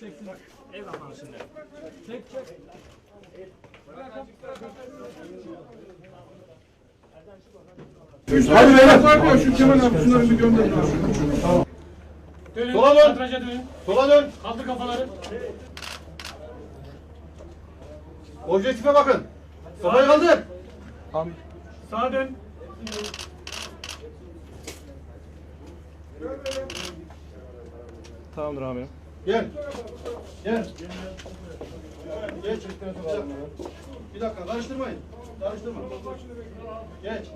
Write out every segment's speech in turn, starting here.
çeksin. Eyvallah şimdi. Çek çek. Hadi beyler. Var diyor şu Kemal abi şunları bir gönderin abi. Dönün. Sola dön. Kadraja dönün. Sola dön. Kaldır kafaları. Objektife bakın. Kafayı kaldır. Sağa dön. Tamamdır amirim. Gel. Gel. Geç. Bir dakika karıştırmayın. Karıştırma. Geç.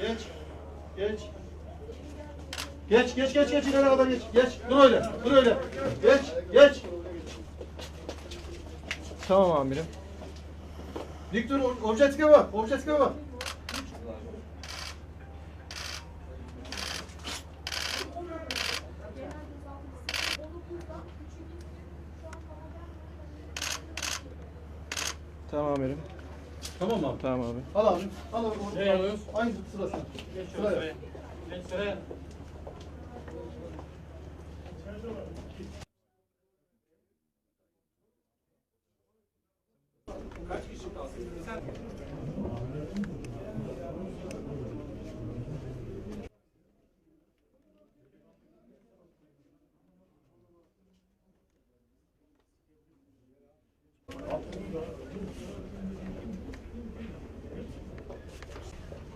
Geç. Geç. Geç geç geç geç ileri kadar geç. Geç. Dur öyle. Dur öyle. Geç. Geç. Tamam amirim. Dik dur. Objektife bak. Objektife bak. Tamam amirim. Tamam abi? Tamam abi. Al abi. Al abi. Nereye alıyoruz? Aynı sırasına. Geç şöyle Sıraya.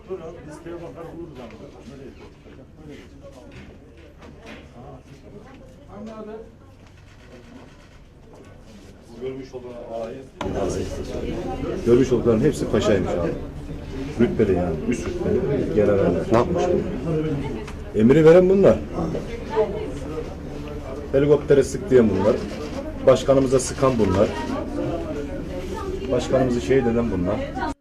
Sıraya. Geç sıraya. Görmüş oldukların hepsi paşaymış abi. Rütbeli yani. Üst rütbeli. Generaller. Ne yapmış bu? Emri veren bunlar. Helikoptere sık diyen bunlar. Başkanımıza sıkan bunlar. Başkanımızı şehit eden bunlar.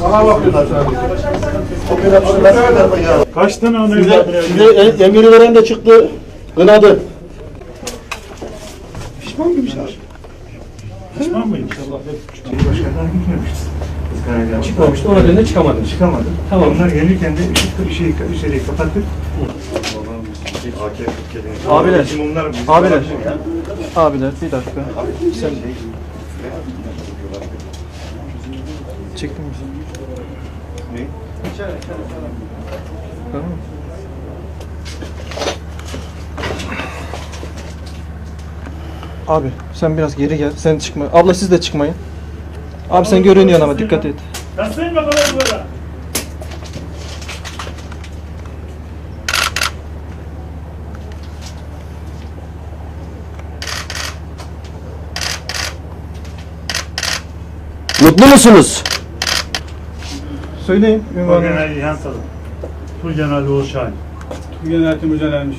Sana bakıyorlar. Kaç tane ana Size, size emiri veren de çıktı. Kınadı. Pişman gibi şey. Pişman mıyım? Çıkmamıştı. O nedenle çıkamadım. Çıkamadı. Tamam. Onlar gelirken de ışık şeyi, şeyi kapattık. Abiler. Abiler. Abiler bir dakika. Sen... Çektin mi sen? Ne? Tamam. Abi sen biraz geri gel. Sen çıkma. Abla siz de çıkmayın. Abi sen görünüyorsun ama dikkat et. Rastlayın bakalım burada. Mutlu musunuz? Söyleyin. ünvanını. Orgeneral İlhan Salı. Turgeneral Oğuz Şahin. Genel Timurcan Ermiş.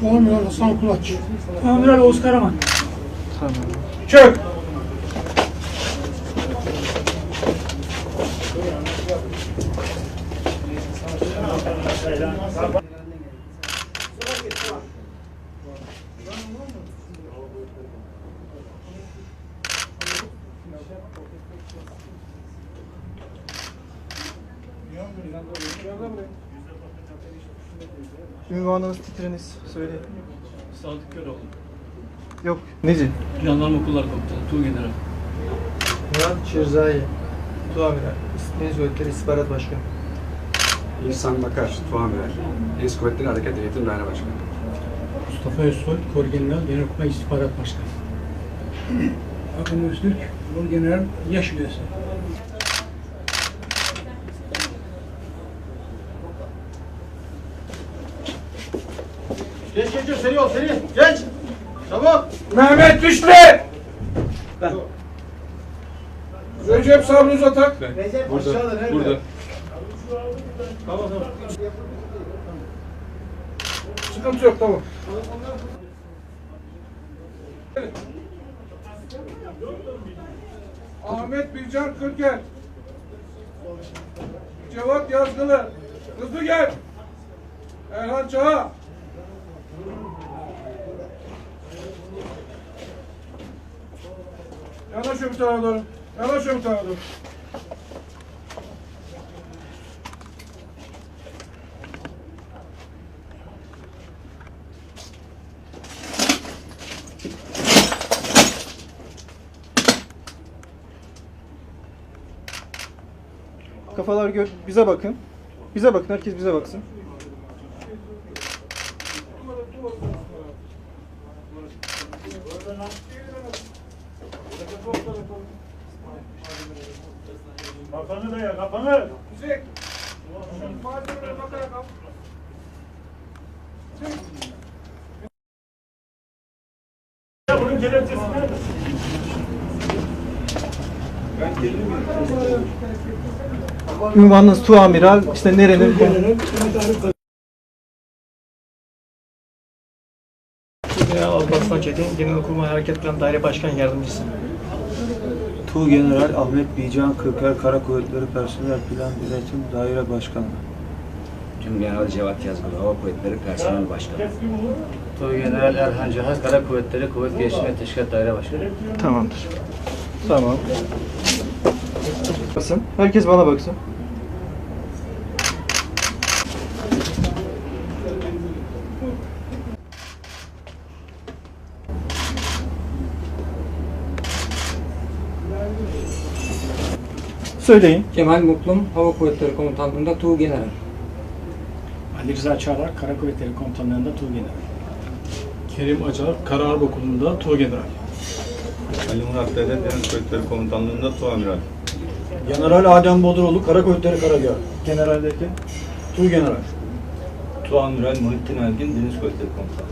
Tuğamiral Hasan Kulaç. Amiral Oğuz Karaman. Tamam. Çök. Ünvanınız, titriniz söyleyin. Sadık Köroğlu. Yok. Neci? Jandarma Okulları Komutanı. Tuğ General. Murat Şirzai. Tuamiral. Deniz Kuvvetleri İstihbarat Başkanı. İhsan Bakar, Tuamiral. Deniz Kuvvetleri Hareket Eğitim Daire Başkanı. Mustafa Özsoy, Kor General Genelkurmay İstihbarat Başkanı. Akın Öztürk, Kor General Yaş Üyesi. Geç geç geç seri ol seri. Geç. Çabuk. Mehmet Düştü! Recep Sabri Uzatak. Burada. Burada. Tamam tamam. Sıkıntı yok tamam. Ahmet Bilcan Kırker. Cevat Yazgılı. Hızlı gel. Erhan Çaha. Yanaş öbür tarafa doğru. Yanaş öbür tarafa doğru. Kafalar gör. Bize bakın. Bize bakın. Herkes bize baksın. Kafanı da ya kafanı. Ya bunun kelepçesi nerede? Ünvanınız Tuamiral. işte nerenin? Alparslan Çetin, Genelkurmay Hareket Plan Daire Başkan Yardımcısı. Tuğ General Ahmet Bican Kırker Kara Kuvvetleri Personel Plan Yönetim Daire Başkanı. Tüm General Cevat Yazgılı Hava Kuvvetleri Personel Başkanı. Tuğgeneral Erhan Cihaz Kara Kuvvetleri Kuvvet Gelişimi ve Teşkilat Daire Başkanı. Tamamdır. Tamam. Basın. Herkes bana baksın. Söyleyin. Kemal Mutlum, Hava Kuvvetleri Komutanlığı'nda Tuğ General. Ali Rıza Çağlar, Kara Kuvvetleri Komutanlığı'nda Tuğ General. Kerim Acar, Kara Harp Okulu'nda Tuğ General. Ali Murat Dede Deniz Kuvvetleri Komutanlığı'nda Tuamiral. General Adem Boduroğlu Kara Kuvvetleri Karagah. Generaldeki Tuğ General. Tuamiral Muhittin Ergin Deniz Kuvvetleri Komutanlığı.